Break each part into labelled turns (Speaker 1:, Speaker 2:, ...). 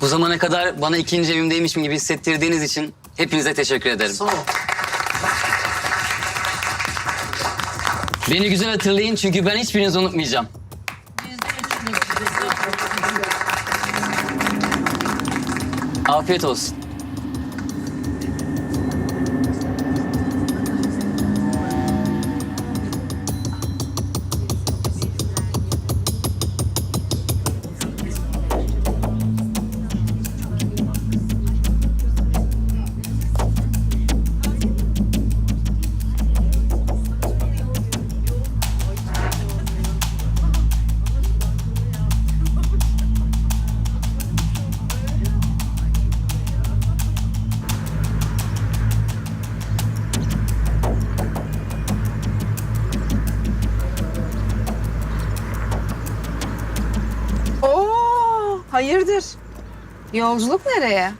Speaker 1: Bu zamana kadar bana ikinci evimdeymişim gibi hissettirdiğiniz için hepinize teşekkür ederim.
Speaker 2: Sağ ol.
Speaker 1: Beni güzel hatırlayın çünkü ben hiçbirinizi unutmayacağım. Afiyet olsun.
Speaker 3: Hayırdır? Yolculuk nereye?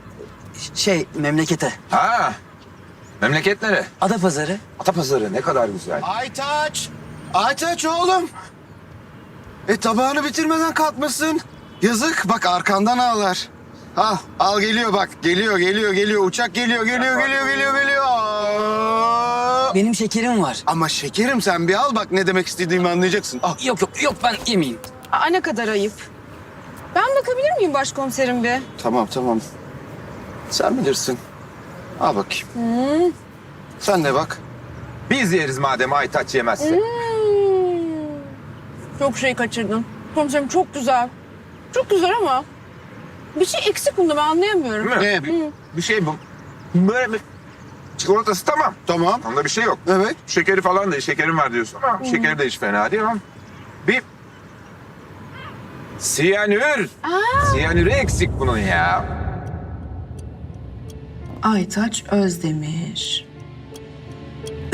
Speaker 2: Şey memlekete.
Speaker 4: Ha. Memleket nere?
Speaker 2: Adapazarı.
Speaker 4: Atapazarı ne kadar güzel.
Speaker 5: Aytaç! Aytaç oğlum! E tabağını bitirmeden kalkmışsın. Yazık bak arkandan ağlar. Al, al geliyor bak. Geliyor, geliyor, geliyor. Uçak geliyor, geliyor, geliyor, geliyor, geliyor. Aa!
Speaker 2: Benim şekerim var.
Speaker 5: Ama şekerim sen bir al bak ne demek istediğimi anlayacaksın. Al.
Speaker 1: Yok yok yok ben yemeyeyim.
Speaker 3: Aa, ne kadar ayıp. Ben bakabilir miyim başkomiserim bir?
Speaker 5: Tamam, tamam. Sen bilirsin. Al bakayım. Sen de bak.
Speaker 4: Biz yeriz madem Aytaç yemezse.
Speaker 3: Hmm. Çok şey kaçırdın. Komiserim çok güzel. Çok güzel ama bir şey eksik bunda ben anlayamıyorum.
Speaker 4: Değil mi?
Speaker 5: Ne?
Speaker 4: Bir, bir şey bu. Böyle bir çikolatası tamam.
Speaker 5: Tamam.
Speaker 4: Onda bir şey yok.
Speaker 5: Evet.
Speaker 4: Şekeri falan da şekerim var diyorsun ama şekeri de hiç fena değil ama bir siyanür. Siyanürü eksik bunun ya.
Speaker 6: Aytaç Özdemir.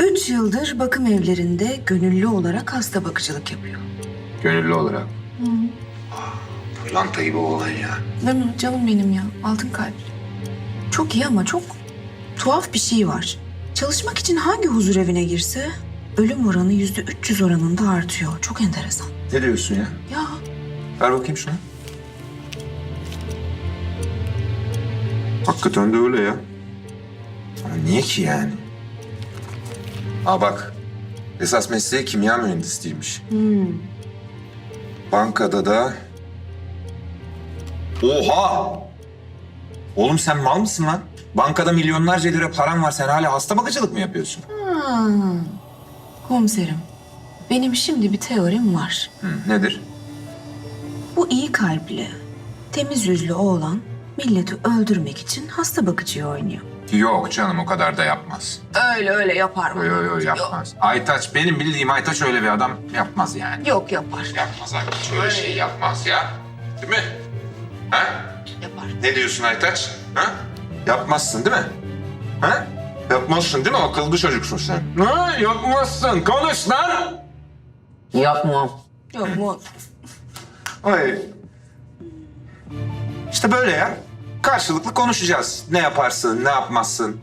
Speaker 6: Üç yıldır bakım evlerinde gönüllü olarak hasta bakıcılık yapıyor.
Speaker 4: Gönüllü olarak. Pırlanta gibi olan ya.
Speaker 6: Değil mi? Canım benim ya. Altın kalp. Çok iyi ama çok tuhaf bir şey var. Çalışmak için hangi huzur evine girse ölüm oranı yüzde 300 oranında artıyor. Çok enteresan.
Speaker 4: Ne diyorsun ya?
Speaker 6: Ya
Speaker 4: Ver bakayım şunu. Hakikaten de öyle ya. Ama niye ki yani? Aa bak. Esas mesleği kimya mühendisliğiymiş. Bankada da... Oha! Oğlum sen mal mısın lan? Bankada milyonlarca lira paran var. Sen hala hasta bakıcılık mı yapıyorsun?
Speaker 6: Ha. Komiserim, benim şimdi bir teorim var.
Speaker 4: Hı, nedir?
Speaker 6: Bu iyi kalpli, temiz yüzlü oğlan milleti öldürmek için hasta bakıcıyı oynuyor.
Speaker 4: Yok canım o kadar da yapmaz.
Speaker 6: Öyle öyle yapar mı?
Speaker 4: Yok yok yapmaz. Aytaç benim bildiğim Aytaç öyle bir adam yapmaz yani.
Speaker 6: Yok yapar.
Speaker 4: Yapmaz Aytaç öyle şey yapmaz ya. Değil mi? Ha?
Speaker 6: Yapar.
Speaker 4: Ne diyorsun Aytaç? Ha? Yapmazsın değil mi? Ha? Yapmazsın değil mi? Akıllı çocuksun sen. Ha? Yapmazsın. Konuş lan.
Speaker 1: Yapmam.
Speaker 6: Yok mu?
Speaker 4: Ay. İşte böyle ya. Karşılıklı konuşacağız. Ne yaparsın, ne yapmazsın.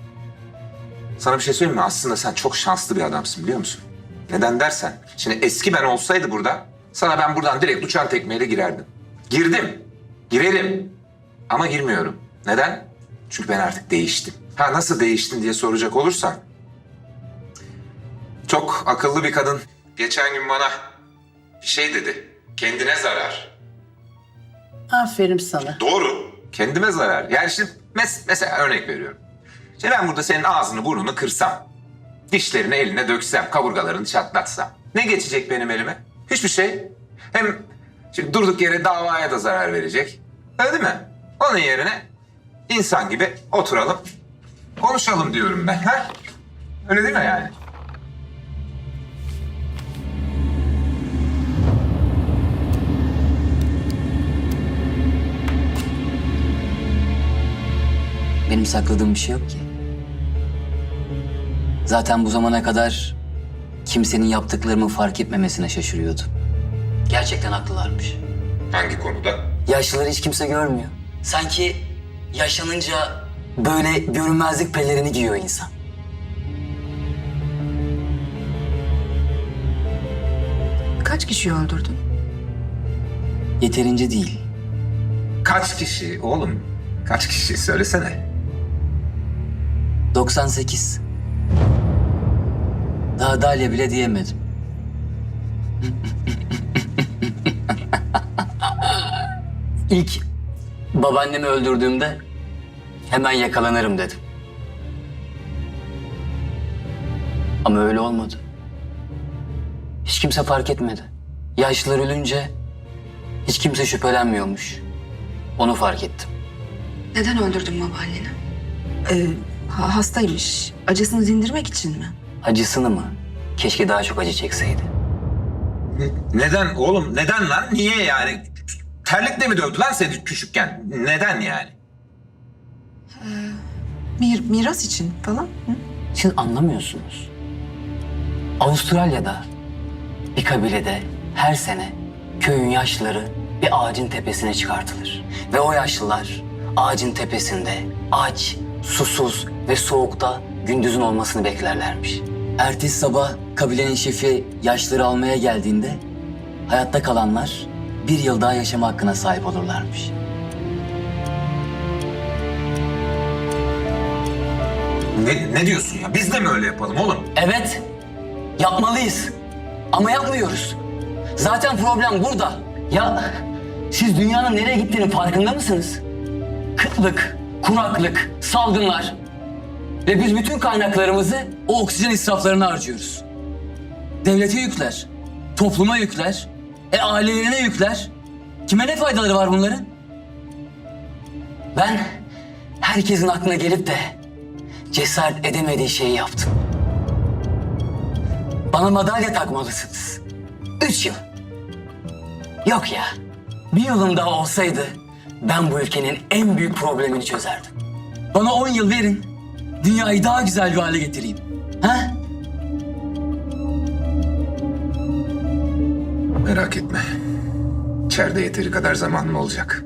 Speaker 4: Sana bir şey söyleyeyim mi? Aslında sen çok şanslı bir adamsın biliyor musun? Neden dersen. Şimdi eski ben olsaydı burada, sana ben buradan direkt uçan tekmeyle girerdim. Girdim. Girelim. Ama girmiyorum. Neden? Çünkü ben artık değiştim. Ha nasıl değiştin diye soracak olursan. Çok akıllı bir kadın geçen gün bana bir şey dedi. Kendine zarar.
Speaker 7: Aferin sana.
Speaker 4: Doğru. Kendime zarar. Yani şimdi mes- mesela örnek veriyorum. Şimdi ben burada senin ağzını burnunu kırsam, dişlerini eline döksem, kaburgalarını çatlatsam. Ne geçecek benim elime? Hiçbir şey. Hem şimdi durduk yere davaya da zarar verecek. Öyle değil mi? Onun yerine insan gibi oturalım, konuşalım diyorum ben. Ha? Öyle değil mi yani?
Speaker 1: Benim sakladığım bir şey yok ki. Zaten bu zamana kadar kimsenin yaptıklarımı fark etmemesine şaşırıyordum. Gerçekten haklılarmış.
Speaker 4: Hangi konuda?
Speaker 1: Yaşlıları hiç kimse görmüyor. Sanki yaşlanınca böyle görünmezlik pelerini giyiyor insan.
Speaker 6: Kaç kişi öldürdün?
Speaker 1: Yeterince değil.
Speaker 4: Kaç kişi oğlum? Kaç kişi söylesene.
Speaker 1: 98. Daha Dalya bile diyemedim. İlk babaannemi öldürdüğümde hemen yakalanırım dedim. Ama öyle olmadı. Hiç kimse fark etmedi. Yaşlılar ölünce hiç kimse şüphelenmiyormuş. Onu fark ettim.
Speaker 6: Neden öldürdün babaanneni? Ee, ha- hastaymış. Acısını dindirmek için mi?
Speaker 1: Acısını mı? Keşke daha çok acı çekseydi.
Speaker 4: Neden oğlum? Neden lan? Niye yani? Terlikle mi dövdü lan seni küçükken? Neden yani?
Speaker 6: Mir miras için falan. Hı?
Speaker 1: Siz anlamıyorsunuz. Avustralya'da bir kabilede her sene köyün yaşlıları bir ağacın tepesine çıkartılır. Ve o yaşlılar ağacın tepesinde aç, susuz ve soğukta gündüzün olmasını beklerlermiş. Ertesi sabah kabilenin şefi yaşlıları almaya geldiğinde hayatta kalanlar bir yıl daha yaşama hakkına sahip olurlarmış.
Speaker 4: Ne, ne diyorsun ya? Biz de mi öyle yapalım oğlum?
Speaker 1: Evet, yapmalıyız. Ama yapmıyoruz. Zaten problem burada. Ya siz dünyanın nereye gittiğini farkında mısınız? Kıtlık, kuraklık, salgınlar. Ve biz bütün kaynaklarımızı o oksijen israflarına harcıyoruz. Devlete yükler, topluma yükler, e ailelerine yükler. Kime ne faydaları var bunların? Ben herkesin aklına gelip de cesaret edemediği şeyi yaptım. Bana madalya takmalısınız. Üç yıl. Yok ya. Bir yılım daha olsaydı ben bu ülkenin en büyük problemini çözerdim. Bana on yıl verin. Dünyayı daha güzel bir hale getireyim. Ha?
Speaker 4: Merak etme. İçeride yeteri kadar zamanım olacak.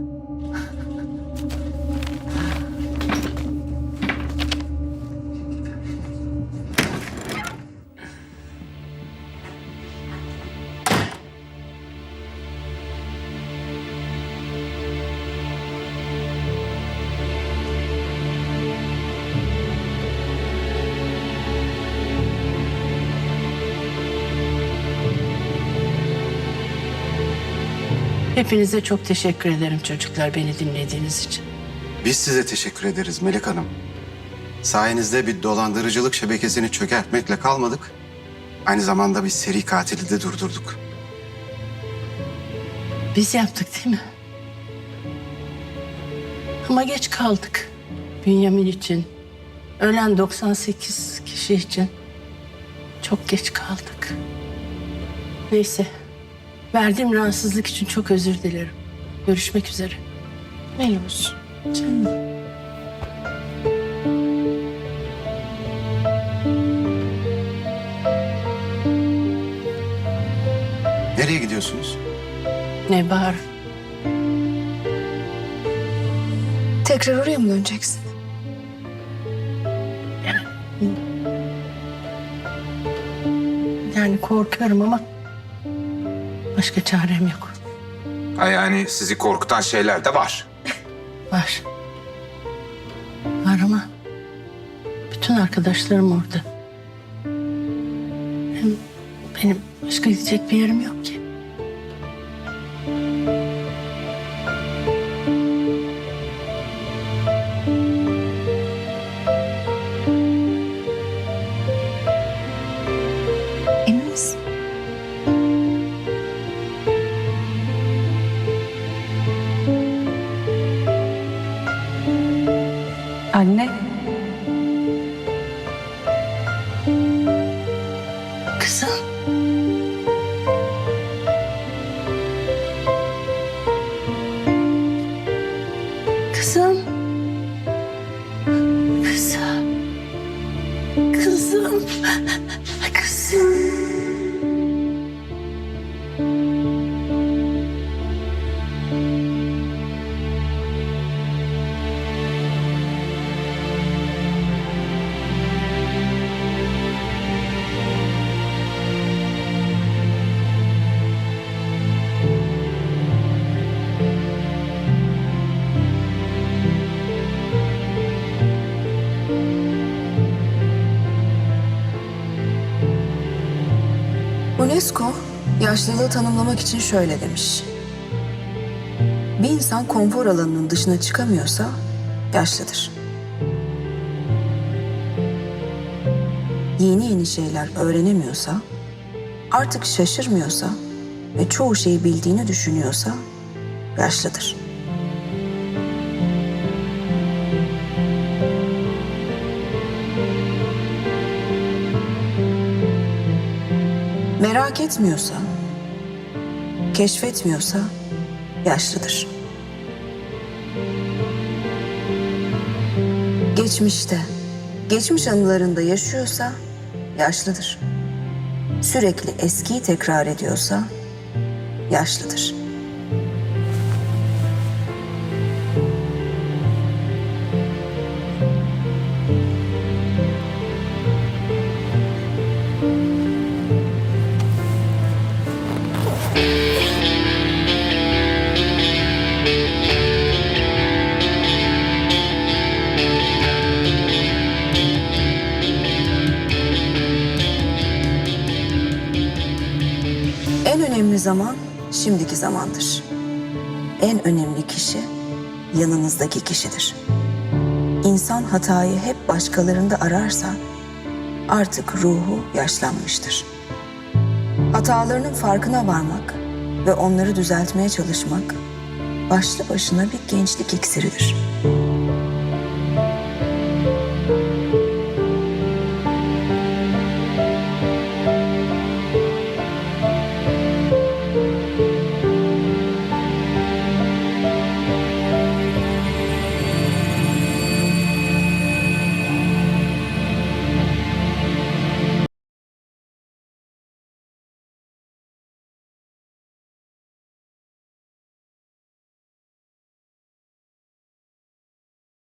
Speaker 7: Hepinize çok teşekkür ederim çocuklar beni dinlediğiniz için.
Speaker 5: Biz size teşekkür ederiz Melek Hanım. Sayenizde bir dolandırıcılık şebekesini çökertmekle kalmadık. Aynı zamanda bir seri katili de durdurduk.
Speaker 7: Biz yaptık değil mi? Ama geç kaldık. Bünyamin için, ölen 98 kişi için çok geç kaldık. Neyse, verdiğim rahatsızlık için çok özür dilerim. Görüşmek üzere. Meloş, canım.
Speaker 5: Nereye gidiyorsunuz?
Speaker 7: Ne?
Speaker 6: Tekrar oraya mı döneceksin?
Speaker 7: Yani korkuyorum ama başka çarem yok.
Speaker 4: Ha yani sizi korkutan şeyler de var.
Speaker 7: Var. Var ama bütün arkadaşlarım orada. Hem benim başka gidecek bir yerim yok ki.
Speaker 6: Anne.
Speaker 7: Kızım. Kızım. Kızım. Kızım. Kızım.
Speaker 6: Yaşlılığı tanımlamak için şöyle demiş. Bir insan konfor alanının dışına çıkamıyorsa yaşlıdır. Yeni yeni şeyler öğrenemiyorsa, artık şaşırmıyorsa ve çoğu şeyi bildiğini düşünüyorsa yaşlıdır. Merak etmiyorsa, keşfetmiyorsa yaşlıdır. Geçmişte, geçmiş anılarında yaşıyorsa yaşlıdır. Sürekli eskiyi tekrar ediyorsa yaşlıdır. Zaman şimdiki zamandır. En önemli kişi yanınızdaki kişidir. İnsan hatayı hep başkalarında ararsa artık ruhu yaşlanmıştır. Hatalarının farkına varmak ve onları düzeltmeye çalışmak başlı başına bir gençlik iksiridir.